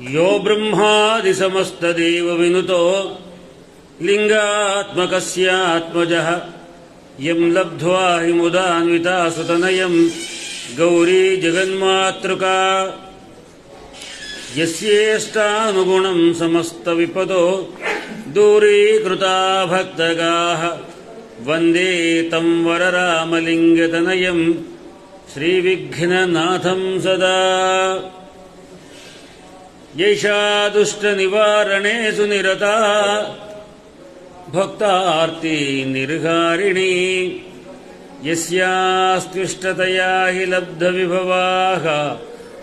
यो ब्रह्मादिसमस्तदेवविनुतो लिङ्गात्मकस्यात्मजः यं लब्ध्वा हि मुदान्विता सुतनयम् गौरी जगन्मातृका। यस्येष्टानुगुणम् समस्तविपदो दूरीकृता भक्तगाः। वन्दे तं वररामलिङ्गतनयम् श्रीविघ्ननाथम् सदा यैषा दुष्टनिवारणे सुनिरता। भक्तार्ती निर्हारिणी यस्यास्त्विष्टतया हि लब्धविभवाः।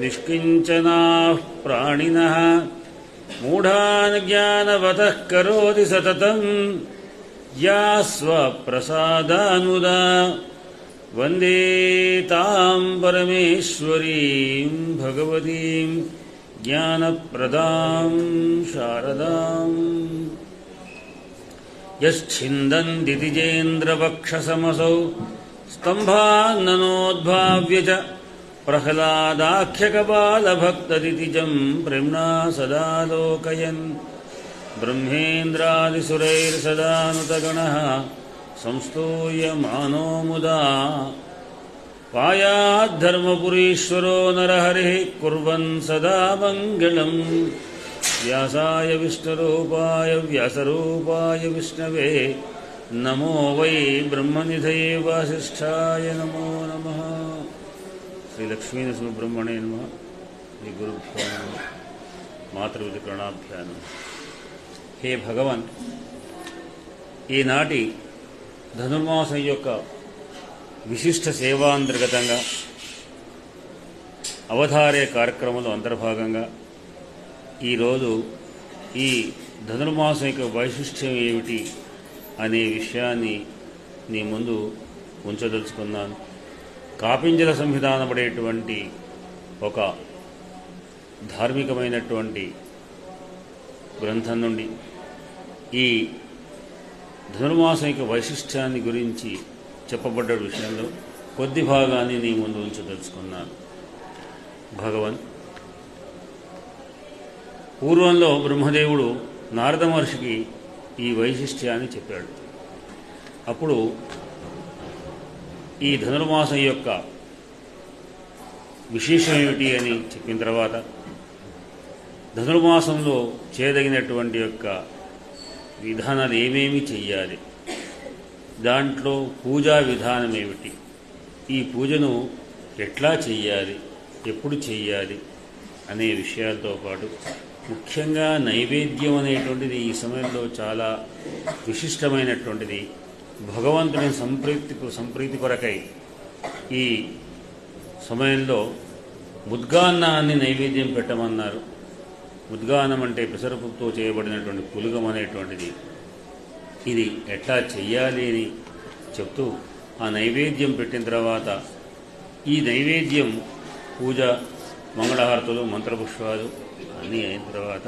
निष्किञ्चनाः प्राणिनः। मूढान् ज्ञानवतः करोति सततम्। या स्वप्रसादानुदा। वन्दे ताम् परमेश्वरीम् भगवतीम् ज्ञानप्रदाम् शारदाम्। यश्छिन्दन्दितिजेन्द्रवक्षसमसौ स्तम्भान्ननोद्भाव्य च प्रह्लादाख्यकपालभक्तदितिजम् प्रेम्णा सदा लोकयन् ब्रह्मेन्द्रादिसुरैर्सदानुतगणः संस्तूयमानो मुदा पायाद्धर्मपुरीश्वरो नरहरिः कुर्वन् सदा मङ्गलम् व्यासाय विष्णुरूपाय व्यासरूपाय विष्णवे नमो वै ब्रह्मनिधये वासिष्ठाय नमो नमः శ్రీలక్ష్మీనరసింహబ్రహ్మణే నమ శ్రీ గురుభ్యో నమ మాతృవిధి ప్రణాభ్యానం హే భగవన్ ఈనాటి ధనుర్మాసం యొక్క విశిష్ట సేవాంతర్గతంగా అవధారే కార్యక్రమంలో అంతర్భాగంగా ఈరోజు ఈ ధనుర్మాసం యొక్క వైశిష్ట్యం ఏమిటి అనే విషయాన్ని నీ ముందు ఉంచదలుచుకున్నాను. కాపింజల సంవిధానపడేటువంటి ఒక ధార్మికమైనటువంటి గ్రంథం నుండి ఈ ధనుర్మాసం యొక్క వైశిష్ట్యాన్ని గురించి చెప్పబడ్డ విషయంలో. కొద్ది భాగాన్ని నీ ముందు ఉంచదలుచుకున్నాను భగవన్ పూర్వంలో బ్రహ్మదేవుడు నారద మహర్షికి ఈ వైశిష్ట్యాన్ని చెప్పాడు. అప్పుడు ఈ ధనుర్మాసం యొక్క విశేషం ఏమిటి అని చెప్పిన తర్వాత ధనుర్మాసంలో చేయదగినటువంటి యొక్క విధానాలు ఏమేమి చెయ్యాలి? దాంట్లో పూజా విధానం ఏమిటి? ఈ పూజను ఎట్లా చెయ్యాలి? ఎప్పుడు చెయ్యాలి? అనే విషయాలతో పాటు ముఖ్యంగా నైవేద్యం అనేటువంటిది ఈ సమయంలో చాలా విశిష్టమైనటువంటిది. భగవంతుని సంప్రీతి సంప్రీతి కొరకై ఈ సమయంలో ముద్గాన్నాన్ని నైవేద్యం పెట్టమన్నారు. ముద్గానం అంటే పెసరపప్పుతో చేయబడినటువంటి పులుగం అనేటువంటిది ఇది ఎట్లా చెయ్యాలి అని చెప్తూ ఆ నైవేద్యం పెట్టిన తర్వాత ఈ నైవేద్యం పూజ మంగళహారతులు మంత్రపుష్పాలు అన్నీ అయిన తర్వాత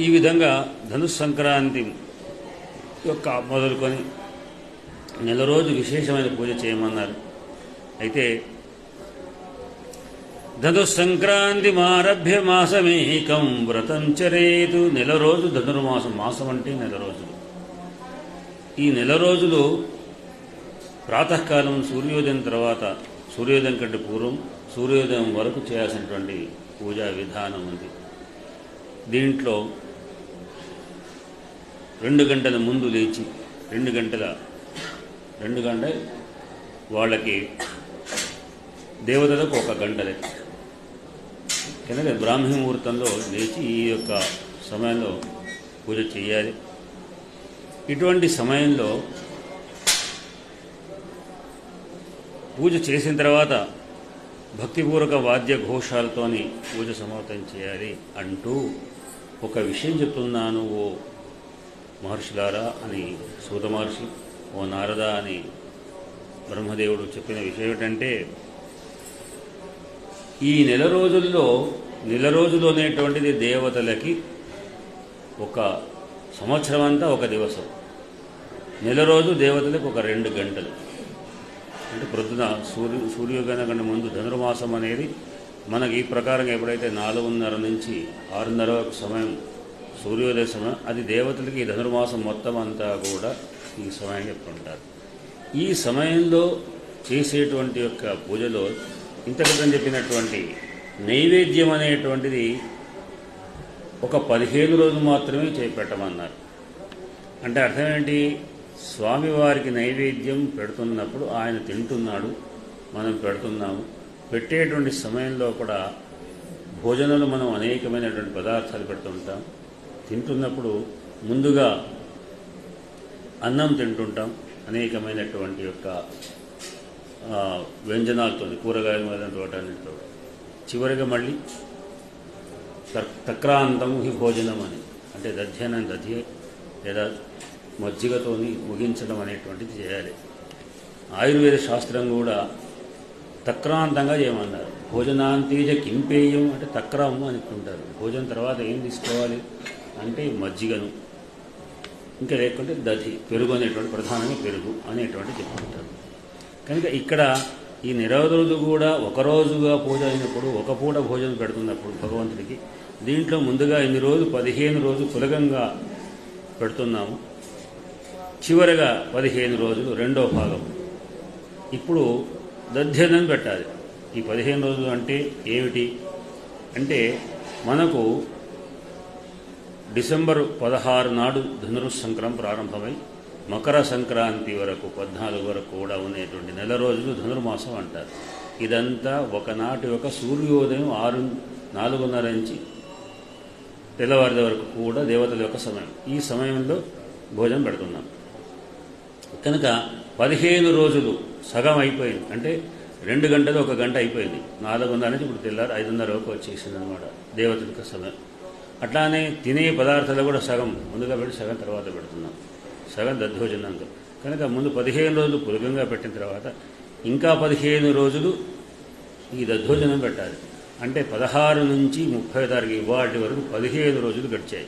ఈ విధంగా ధనుస్ సంక్రాంతి యొక్క మొదలుకొని నెల రోజు విశేషమైన పూజ చేయమన్నారు. అయితే ధనుస్సంక్రాంతిమారభ్య మాసమేకం వ్రతం చరేతు నెల రోజు ధనుర్మాసం. మాసం అంటే నెల రోజులు. ఈ నెల రోజులు ప్రాతకాలం సూర్యోదయం తర్వాత సూర్యోదయం కంటే పూర్వం సూర్యోదయం వరకు చేయాల్సినటువంటి పూజా విధానం ఉంది దీంట్లో రెండు గంటల ముందు లేచి రెండు గంటల రెండు గంటల వాళ్ళకి దేవతలకు ఒక గంట లెక్క. కనుక బ్రాహ్మీ ముహూర్తంలో లేచి ఈ యొక్క సమయంలో పూజ చేయాలి. ఇటువంటి సమయంలో పూజ చేసిన తర్వాత భక్తిపూర్వక వాద్య ఘోషాలతోని పూజ సమాప్తం చేయాలి అంటూ ఒక విషయం చెప్తున్నాను ఓ మహర్షులారా అని సూత మహర్షి ఓ నారద అని బ్రహ్మదేవుడు చెప్పిన విషయం ఏమిటంటే ఈ నెల రోజుల్లో నెల రోజులు అనేటువంటిది దేవతలకి ఒక సంవత్సరం అంతా ఒక దివసం. నెల రోజు దేవతలకు ఒక రెండు గంటలు. అంటే ప్రొద్దున సూర్యు సూర్యోదయం కంటే ముందు ధనుర్మాసం అనేది మనకి ఈ ప్రకారం ఎప్పుడైతే నాలుగున్నర నుంచి ఆరున్నర వరకు సమయం సూర్యోదయ సమయం అది దేవతలకి ఈ ధనుర్మాసం మొత్తం అంతా కూడా ఈ సమయం చెప్పుకుంటారు ఈ సమయంలో చేసేటువంటి యొక్క పూజలో ఇంతక్రితం చెప్పినటువంటి నైవేద్యం అనేటువంటిది ఒక పదిహేను రోజులు మాత్రమే చేపెట్టమన్నారు. అంటే అర్థం ఏంటి? స్వామివారికి నైవేద్యం పెడుతున్నప్పుడు ఆయన తింటున్నాడు మనం పెడుతున్నాము. పెట్టేటువంటి సమయంలో కూడా భోజనంలో మనం అనేకమైనటువంటి పదార్థాలు పెడుతుంటాం తింటున్నప్పుడు ముందుగా అన్నం తింటుంటాం. అనేకమైనటువంటి యొక్క వ్యంజనాలతో కూరగాయలు మొదలైన వాటన్నిటితో చివరిగా మళ్ళీ తక్- తక్రాంతం హి భోజనం అని. అంటే దధ్యనం దధ్య లేదా మజ్జిగతోని ముగించడం అనేటువంటిది చేయాలి. ఆయుర్వేద శాస్త్రం కూడా తక్రాంతంగా చేయమన్నారు. భోజనాంతేజ కింపేయం అంటే తక్రము అనుకుంటారు భోజనం తర్వాత ఏం తీసుకోవాలి అంటే మజ్జిగను. ఇంకా లేకుంటే దధి పెరుగు అనేటువంటి ప్రధానంగా పెరుగు అనేటువంటి చెప్పుకుంటారు కనుక ఇక్కడ ఈ నిరోధులు కూడా ఒక రోజుగా పూజ అయినప్పుడు ఒక పూట భోజనం పెడుతున్నప్పుడు భగవంతుడికి దీంట్లో ముందుగా ఇన్ని రోజులు పదిహేను రోజులు కులగంగా పెడుతున్నాము. చివరగా పదిహేను రోజులు రెండో భాగం. ఇప్పుడు దధ్యనం పెట్టాలి. ఈ పదిహేను రోజులు అంటే ఏమిటి? అంటే మనకు డిసెంబర్ పదహారు నాడు ధనుర్సంక్రం ప్రారంభమై మకర సంక్రాంతి వరకు పద్నాలుగు వరకు కూడా ఉండేటువంటి నెల రోజులు ధనుర్మాసం అంటారు. ఇదంతా ఒకనాటి ఒక సూర్యోదయం ఆరు నాలుగున్నర నుంచి తెల్లవారి వరకు కూడా దేవతల యొక్క సమయం. ఈ సమయంలో భోజనం పెడుతున్నాం. కనుక పదిహేను రోజులు సగం అయిపోయింది. అంటే రెండు గంటలు ఒక గంట అయిపోయింది. నాలుగున్నర నుంచి ఇప్పుడు తెల్లారు ఐదున్నర వరకు వచ్చేసింది అనమాట దేవతలకు సమయం. అట్లానే తినే పదార్థాలు కూడా సగం. ముందుగా పెట్టి సగం తర్వాత పెడుతున్నాం. సగం దద్దోజనంతో కనుక ముందు పదిహేను రోజులు పులగంగా పెట్టిన తర్వాత ఇంకా పదిహేను రోజులు ఈ దద్దోజనం పెట్టాలి. అంటే పదహారు నుంచి ముప్పై తారీఖు ఇవాటి వరకు పదిహేను రోజులు గడిచాయి.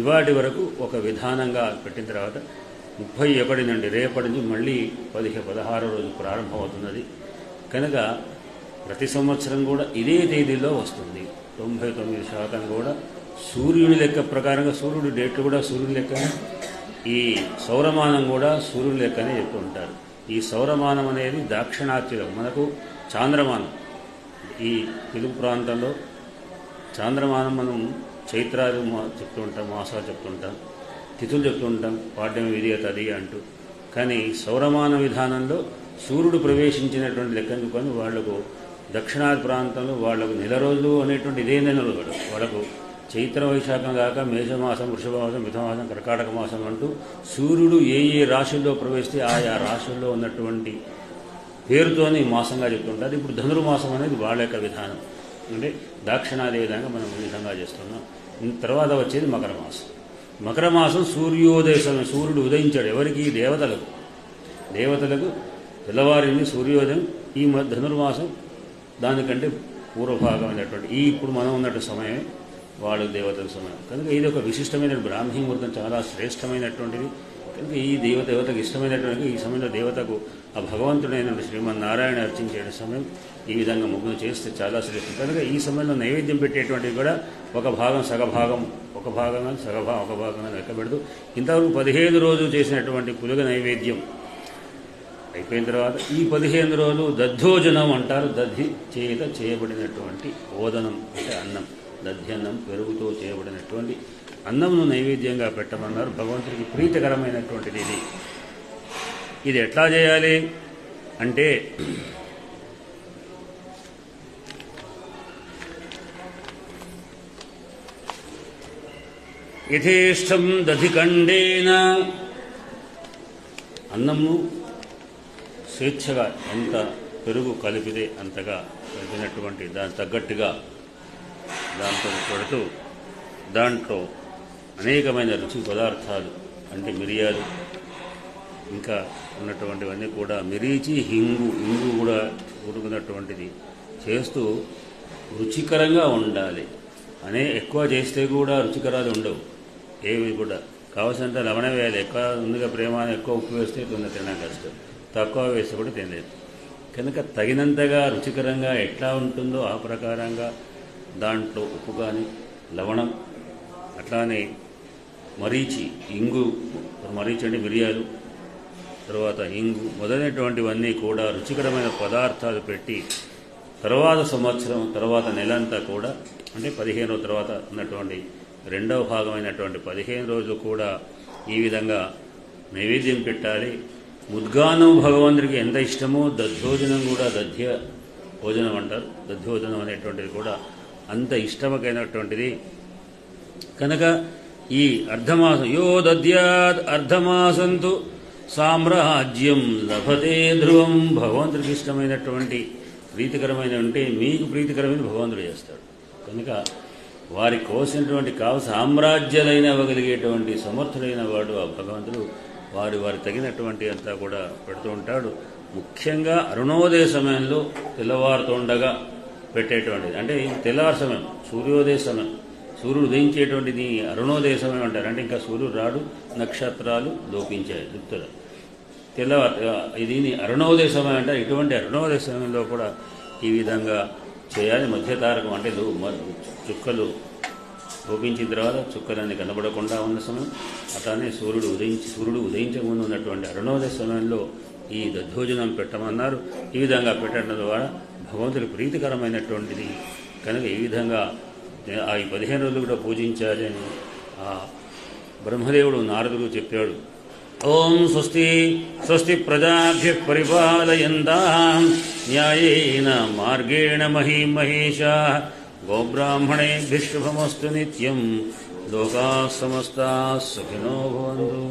ఇవాటి వరకు ఒక విధానంగా పెట్టిన తర్వాత ముప్పై ఒకటి నుండి రేపటి నుంచి మళ్ళీ పదిహే పదహారు రోజు ప్రారంభమవుతున్నది. కనుక ప్రతి సంవత్సరం కూడా ఇదే తేదీలో వస్తుంది. తొంభై తొమ్మిది శాతం కూడా సూర్యుని లెక్క ప్రకారంగా సూర్యుడి డేట్లు కూడా సూర్యుని లెక్క ఈ సౌరమానం కూడా సూర్యుడు లెక్కనే చెప్తూ ఉంటారు. ఈ సౌరమానం అనేది దాక్షిణాత్యులం మనకు చాంద్రమానం. ఈ తెలుగు ప్రాంతంలో చాంద్రమానం మనం చైత్రాలు మా- చెప్తూ ఉంటాం మాసాలు చెప్తుంటాం తిథులు చెప్తుంటాం పాఠ్యం పాడ్యం అది అంటూ. కానీ సౌరమాన విధానంలో సూర్యుడు ప్రవేశించినటువంటి లెక్కను కానీ వాళ్ళకు దక్షిణాది ప్రాంతంలో వాళ్ళకు నెల రోజులు అనేటువంటి ఇదే నెల వాడు వాళ్ళకు చైత్ర వైశాఖం కాక మేషమాసం వృషభమాసం మిథమాసం కర్కాటక మాసం అంటూ సూర్యుడు ఏ ఏ రాశుల్లో ప్రవేశిస్తే ఆయా రాశుల్లో ఉన్నటువంటి పేరుతోని మాసంగా చెప్తుంటారు. ఇప్పుడు ధనుర్మాసం అనేది వాళ్ళ యొక్క విధానం. అంటే దాక్షిణాది విధంగా మనం విధంగా చేస్తున్నాం. తర్వాత వచ్చేది మకర మాసం మకర మాసం సూర్యోదయ సమయం సూర్యుడు ఉదయించాడు. ఎవరికి? దేవతలకు. దేవతలకు తెల్లవారింది సూర్యోదయం ఈ మ- ధనుర్మాసం దానికంటే పూర్వభాగం అనేటువంటి ఈ ఇప్పుడు మనం ఉన్నట్టు సమయమే వాళ్ళ దేవతల సమయం కనుక ఇది ఒక విశిష్టమైన బ్రాహ్మీ ముహూర్తం చాలా శ్రేష్టమైనటువంటిది. కనుక ఈ దేవ దేవతకు ఇష్టమైనటువంటి ఈ సమయంలో దేవతకు ఆ భగవంతుడైన శ్రీమన్నారాయణ అర్చించే సమయం ఈ విధంగా ముగ్గులు చేస్తే చాలా శ్రేష్టం. కనుక ఈ సమయంలో నైవేద్యం పెట్టేటువంటివి కూడా ఒక భాగం సగభాగం ఒక భాగంగా సగభాగం ఒక భాగంగా లెక్క పెడుతూ ఇంతవరకు పదిహేను రోజులు చేసినటువంటి పులుగ నైవేద్యం అయిపోయిన తర్వాత ఈ పదిహేను రోజులు దద్దోజనం అంటారు దధి చేత చేయబడినటువంటి ఓదనం అంటే అన్నం. దధ్యన్నం పెరుగుతో చేయబడినటువంటి అన్నంను నైవేద్యంగా పెట్టమన్నారు. భగవంతుడికి ప్రీతికరమైనటువంటిది ఇది ఇది ఎట్లా చేయాలి అంటే యథేష్టం దధికండేన అన్నము స్వేచ్ఛగా ఎంత పెరుగు కలిపితే అంతగా కలిపినటువంటి దానికి తగ్గట్టుగా దాంతో పెడుతూ దాంట్లో అనేకమైన రుచి పదార్థాలు అంటే మిరియాలు ఇంకా ఉన్నటువంటివన్నీ కూడా మిరీచి హింగు హింగు కూడా ఉడుకున్నటువంటిది చేస్తూ రుచికరంగా ఉండాలి. అనే ఎక్కువ చేస్తే కూడా రుచికరాలు ఉండవు. ఏవి కూడా కావాల్సినంత లవణ వేయాలి. ఎక్కువ ముందుగా ప్రేమ ఎక్కువ ఉప్పు వేస్తే తొందర తినడం కష్టం. తక్కువ వేస్తే కూడా తినలేదు. కనుక తగినంతగా రుచికరంగా ఎట్లా ఉంటుందో ఆ ప్రకారంగా దాంట్లో ఉప్పు కానీ లవణం అట్లానే మరీచి ఇంగు మరీచి అంటే మిరియాలు తర్వాత ఇంగు మొదలైనటువంటివన్నీ కూడా రుచికరమైన పదార్థాలు పెట్టి తర్వాత సంవత్సరం తర్వాత నెలంతా కూడా అంటే పదిహేనవ తర్వాత ఉన్నటువంటి రెండవ భాగమైనటువంటి పదిహేను రోజులు కూడా ఈ విధంగా నైవేద్యం పెట్టాలి. ముద్గానం భగవంతుడికి ఎంత ఇష్టమో దధ్యోజనం కూడా దధ్య భోజనం అంటారు. దధ్యోజనం అనేటువంటిది కూడా అంత ఇష్టమకైనటువంటిది. కనుక ఈ అర్ధమాసం యో దద్యాత్ అర్ధమాసంతు సామ్రాజ్యం లభతే ధ్రువం. భగవంతుడికి ఇష్టమైనటువంటి ప్రీతికరమైన మీకు ప్రీతికరమైన భగవంతుడు చేస్తాడు. కనుక వారి కోసినటువంటి కావ సామ్రాజ్యాలైన అవ్వగలిగేటువంటి సమర్థుడైన వాడు ఆ భగవంతుడు. వారి వారి తగినటువంటి అంతా కూడా పెడుతూ ఉంటాడు. ముఖ్యంగా అరుణోదయ సమయంలో తెల్లవారుతుండగా పెట్టేటువంటిది. అంటే ఇది తెల్లవారు సమయం సూర్యోదయ సమయం సూర్యుడు ఉదయించేటువంటిది అరుణోదయ సమయం అంటారు. అంటే ఇంకా సూర్యుడు రాడు నక్షత్రాలు లోపించాయి దుప్తులు తెల్లవారు ఇది అరుణోదయ సమయం అంటే ఇటువంటి అరుణోదయ సమయంలో కూడా ఈ విధంగా చేయాలి. మధ్యతారకం అంటే మ- చుక్కలు లోపించిన తర్వాత చుక్కలన్నీ కనబడకుండా ఉన్న సమయం. అట్లానే సూర్యుడు ఉదయించి సూర్యుడు ఉదయించక ముందు ఉన్నటువంటి అరుణోదయ సమయంలో ఈ దధ్యోజనం పెట్టమన్నారు. ఈ విధంగా పెట్టడం ద్వారా భగవంతుడి ప్రీతికరమైనటువంటిది. కనుక ఈ విధంగా ఆ ఈ పదిహేను రోజులు కూడా పూజించాలని ఆ బ్రహ్మదేవుడు నారదుడు చెప్పాడు. ఓం స్వస్తి స్వస్తి ప్రజాభ్య పరిపాలయంతా. న్యాయేన మార్గేణ మహీం మహేషా గోబ్రాహ్మణేభ్య శుభమస్తు నిత్యం. లోకా సమస్తా సుఖినో భవంతు.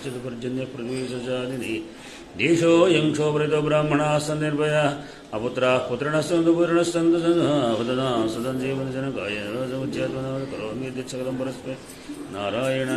కాలే వర్షిత పర్జన్య ప్రవేశాలిని దేశోయం క్షోభరితో బ్రాహ్మణా సన్నిర్భయ అపుత్రా పుత్రిణ సంతు పుత్రిణ సంతు సదనా సదం జీవన జన గాయన కరోమి దీక్షకలం పరస్పై నారాయణ